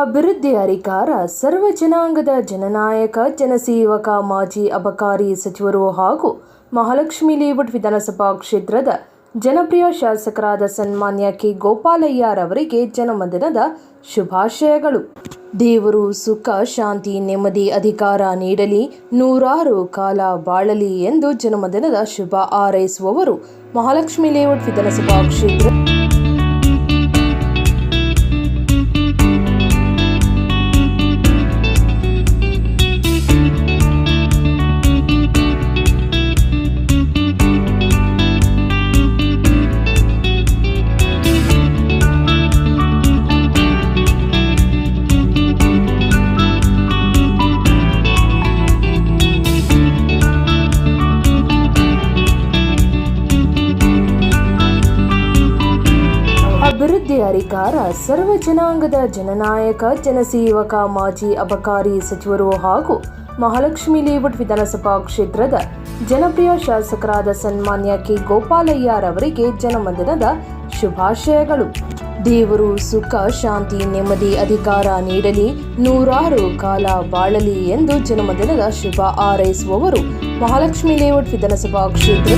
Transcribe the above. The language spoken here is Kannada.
ಅಭಿವೃದ್ಧಿ ಅಧಿಕಾರ, ಸರ್ವ ಜನಾಂಗದ ಜನನಾಯಕ, ಜನಸೇವಕ, ಮಾಜಿ ಅಬಕಾರಿ ಸಚಿವರು ಹಾಗೂ ಮಹಾಲಕ್ಷ್ಮಿ ಲೇಔಟ್ ವಿಧಾನಸಭಾ ಕ್ಷೇತ್ರದ ಜನಪ್ರಿಯ ಶಾಸಕರಾದ ಸನ್ಮಾನ್ಯ ಕೆ. ಗೋಪಾಲಯ್ಯರವರಿಗೆ ಜನ್ಮದಿನದ ಶುಭಾಶಯಗಳು. ದೇವರು ಸುಖ, ಶಾಂತಿ, ನೆಮ್ಮದಿ, ಅಧಿಕಾರ ನೀಡಲಿ, ನೂರಾರು ಕಾಲ ಬಾಳಲಿ ಎಂದು ಜನ್ಮದಿನದ ಶುಭ ಹಾರೈಸುವವರು ಮಹಾಲಕ್ಷ್ಮಿ ಲೇಔಟ್ ವಿಧಾನಸಭಾ ಕ್ಷೇತ್ರ ಅಭಿವೃದ್ಧಿ ಅಧಿಕಾರ, ಸರ್ವ ಜನಾಂಗದ ಜನನಾಯಕ, ಜನಸೇವಕ, ಮಾಜಿ ಅಬಕಾರಿ ಸಚಿವರು ಹಾಗೂ ಮಹಾಲಕ್ಷ್ಮಿ ಲೇಔಟ್ ವಿಧಾನಸಭಾ ಕ್ಷೇತ್ರದ ಜನಪ್ರಿಯ ಶಾಸಕರಾದ ಸನ್ಮಾನ್ಯ ಕೆ. ಗೋಪಾಲಯ್ಯರವರಿಗೆ ಜನ್ಮದಿನದ ಶುಭಾಶಯಗಳು. ದೇವರು ಸುಖ, ಶಾಂತಿ, ನೆಮ್ಮದಿ, ಅಧಿಕಾರ ನೀಡಲಿ, ನೂರಾರು ಕಾಲ ಬಾಳಲಿ ಎಂದು ಜನ್ಮದಿನದ ಶುಭ ಹಾರೈಸುವವರು ಮಹಾಲಕ್ಷ್ಮಿ ಲೇಔಟ್ ವಿಧಾನಸಭಾ ಕ್ಷೇತ್ರ